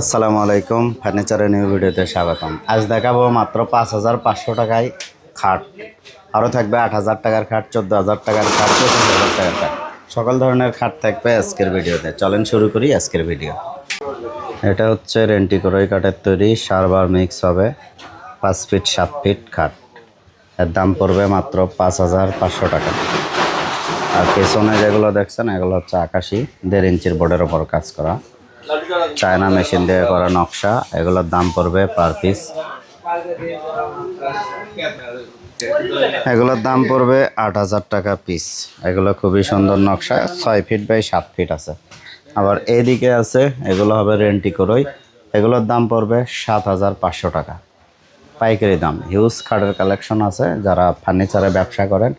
আসসালামু আলাইকুম ফার্নিচারের নিউ ভিডিওতে স্বাগতম। আজ দেখাবো মাত্র পাঁচ হাজার পাঁচশো টাকায় খাট। আরও থাকবে আট হাজার টাকার খাট, চোদ্দ হাজার টাকার খাট, পঁচিশ হাজার টাকার খাট। সকল ধরনের খাট থাকবে আজকের ভিডিওতে চলেন শুরু করি আজকের ভিডিও এটা হচ্ছে রেন্টি করই কাঠের তৈরি, সারবার মিক্স হবে, পাঁচ ফিট সাত ফিট খাট। এর দাম পড়বে মাত্র পাঁচ হাজার পাঁচশো টাকা। আর পেছনে যেগুলো দেখছেন, এগুলো হচ্ছে আকাশি, দেড় ইঞ্চির বোর্ডের ওপর কাজ করা। চায়না মেশিন দিয়ে করা নকশা, এগুলোর দাম পড়বে পার পিস এগুলোর দাম পড়বে আট হাজার টাকা পিস এগুলো খুবই সুন্দর নকশা, ছয় ফিট বাই সাত ফিট আছে। আবার এইদিকে আছে, এগুলো হবে রেন্টি করই এগুলোর দাম পড়বে সাত হাজার পাঁচশো টাকা। পাইকারি দাম হিউজ খাটের কালেকশন আছে, যারা ফার্নিচারে ব্যবসা করেন,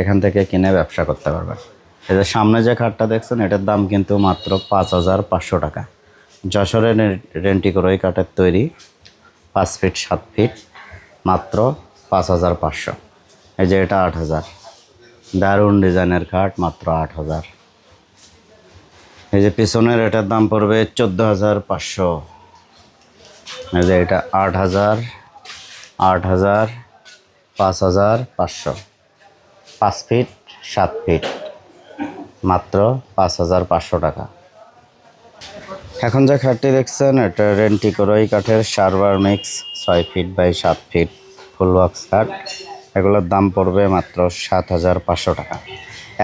এখান থেকে কিনে ব্যবসা করতে পারবেন। যে সামনে যে খাটটা দেখছেন, এটার দাম কিন্তু মাত্র পাঁচ হাজার পাঁচশো টাকা। যশোরের করই কাঠের তৈরি, পাঁচ ফিট, সাত ফিট, মাত্র পাঁচ হাজার পাঁচশো। এই যে এটা আট হাজার। দারুণ ডিজাইনের খাট, মাত্র আট হাজার। এই যে পিছনের এটার দাম পড়বে চোদ্দ হাজার পাঁচশো। এই যে এটা আট হাজার আট হাজার, পাঁচ হাজার পাঁচশো। পাঁচ ফিট, সাত ফিট। মাত্র পাঁচ হাজার পাঁচশো টাকা। এখন যে খাটটি দেখছেন, এটা রেন্টি করই কাঠের সার্ভার মিক্স ছয় ফিট বাই সাত ফিট ফুল বক্স খাট। এগুলোর দাম পড়বে মাত্র সাত হাজার পাঁচশো টাকা।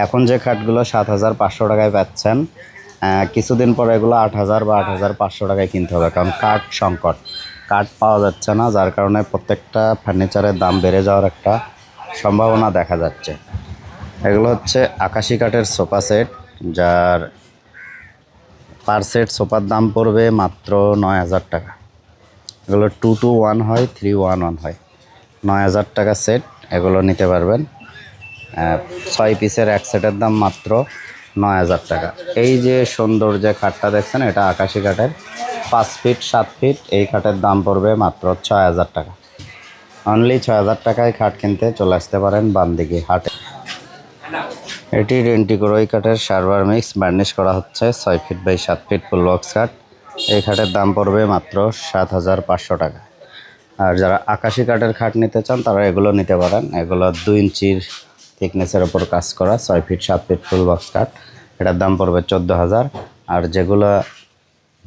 এখন যে খাটগুলো সাত হাজার পাঁচশো টাকায় পাচ্ছেন কিছুদিন পরে এগুলো আট হাজার বা আট হাজার পাঁচশো টাকায় কিনতে হবে, কারণ কাঠ সংকট। কাঠ পাওয়া যাচ্ছে না, যার কারণে প্রত্যেকটা ফার্নিচারের দাম বেড়ে যাওয়ার একটা সম্ভাবনা দেখা যাচ্ছে। এগুলো হচ্ছে আকাশি কাঠের সোফা সেট, যার পার সেট সোফার দাম পড়বে মাত্র নয় হাজার টাকা। এগুলো টু টু ওয়ান হয় থ্রি ওয়ান ওয়ান হয়। নয় হাজার টাকা সেট, এগুলো নিতে পারবেন। ছয় পিসের এক সেটের দাম মাত্র নয় হাজার টাকা। এই যে সুন্দর যে খাটটা দেখছেন, এটা আকাশি কাঠের। পাঁচ ফিট, সাত ফিট, এই খাটের দাম পড়বে মাত্র ছয় হাজার টাকা। অনলি ছয় হাজার টাকায় খাট কিনতে চলে আসতে পারেন বান্দিকি হাটে। এটি রেন্টি করই কাঠের সার্ভার মিক্স, বার্নিশ করা হচ্ছে, ছয় ফিট বাই সাত ফিট ফুল বক্স কাঠ। এই খাটের দাম পড়বে মাত্র সাত হাজার পাঁচশো টাকা। আর যারা আকাশি কাঠের খাট নিতে চান, তারা এগুলো নিতে পারেন। এগুলো দুই ইঞ্চির থিকনেসের ওপর কাজ করা, ছয় ফিট সাত ফিট ফুল বক্স কাঠ। এটার দাম পড়বে চোদ্দ হাজার। আর যেগুলো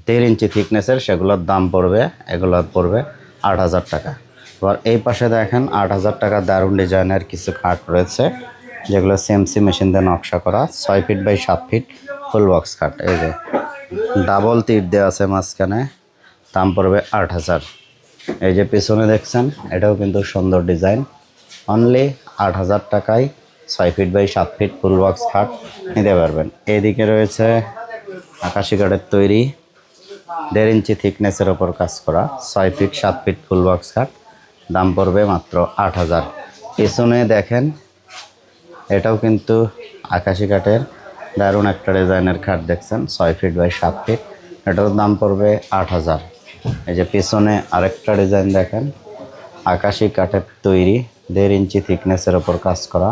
দেড় ইঞ্চি থিকনেসের, সেগুলোর দাম পড়বে, এগুলো পড়বে আট হাজার টাকা। এবার এই পাশে দেখেন, আট হাজার টাকা দারুণ ডিজাইনের কিছু খাট রয়েছে। যেগুলো সিএমসি মেশিন দিয়ে নকশা করা, ছয় ফিট বাই সাত ফিট ফুল বক্স খাট এই যে। ডাবল তীর দেওয়া আছে মাঝখানে, দাম পড়বে আট হাজার। এই যে পেছনে দেখছেন, এটাও কিন্তু সুন্দর ডিজাইন অনলি আট হাজার টাকায় ছয় ফিট বাই সাত ফিট ফুল বক্স খাট নিতে পারবেন। এদিকে রয়েছে আকাশি কাঠের তৈরি, দেড় ইঞ্চি থিকনেসের ওপর কাজ করা, ছয় ফিট সাত ফিট ফুল বক্স খাট দাম পড়বে মাত্র আট হাজার। পেছনে দেখেন এটাও কিন্তু আকাশি কাঠের, দারুণ একটা ডিজাইনের খাট দেখছেন, ছয় ফিট বাই সাত ফিট এটার দাম পড়বে আট হাজার। এই যে পেছনে আরেকটা ডিজাইন দেখেন, আকাশি কাঠের তৈরি, দেড় ইঞ্চি থিকনেসের ওপর কাজ করা,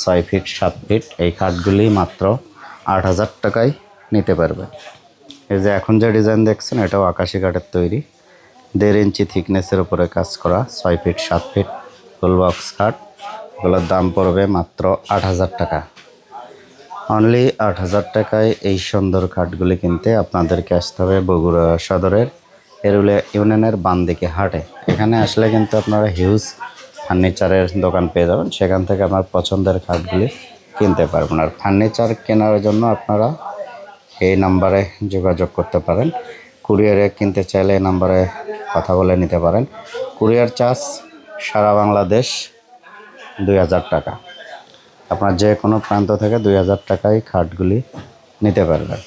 ছয় ফিট সাত ফিট এই খাটগুলি মাত্র আট হাজার টাকায় নিতে পারবে। এই যে এখন যে ডিজাইন দেখছেন, এটাও আকাশি কাঠের তৈরি। দেড় ইঞ্চি থিকনেসের উপরে কাজ করা, ছয় ফিট সাত ফিট ফুল বক্স খাট। এগুলোর দাম পড়বে মাত্র আট হাজার টাকা। অনলি আট হাজার টাকায় এই সুন্দর খাটগুলি কিনতে আপনাদেরকে আসতে হবে বগুড়া সদরের এরুলে ইউনিয়নের বাম দিকে হাটে। এখানে আসলে কিন্তু আপনারা হিউজ ফার্নিচারের দোকান পেয়ে যাবেন। সেখান থেকে আপনার পছন্দের খাটগুলি কিনতে পারবেন। আর ফার্নিচার কেনার জন্য আপনারা এই নাম্বারে যোগাযোগ করতে পারেন। কুরিয়ারে কিনতে চাইলে এই নাম্বারে কথা বলে নিতে পারেন। কুরিয়ার চার্জ সারা বাংলাদেশ দুই হাজার টাকা। আপনার যে কোনো প্রান্ত থেকে দুই হাজার টাকায় খাটগুলি নিতে পারবেন।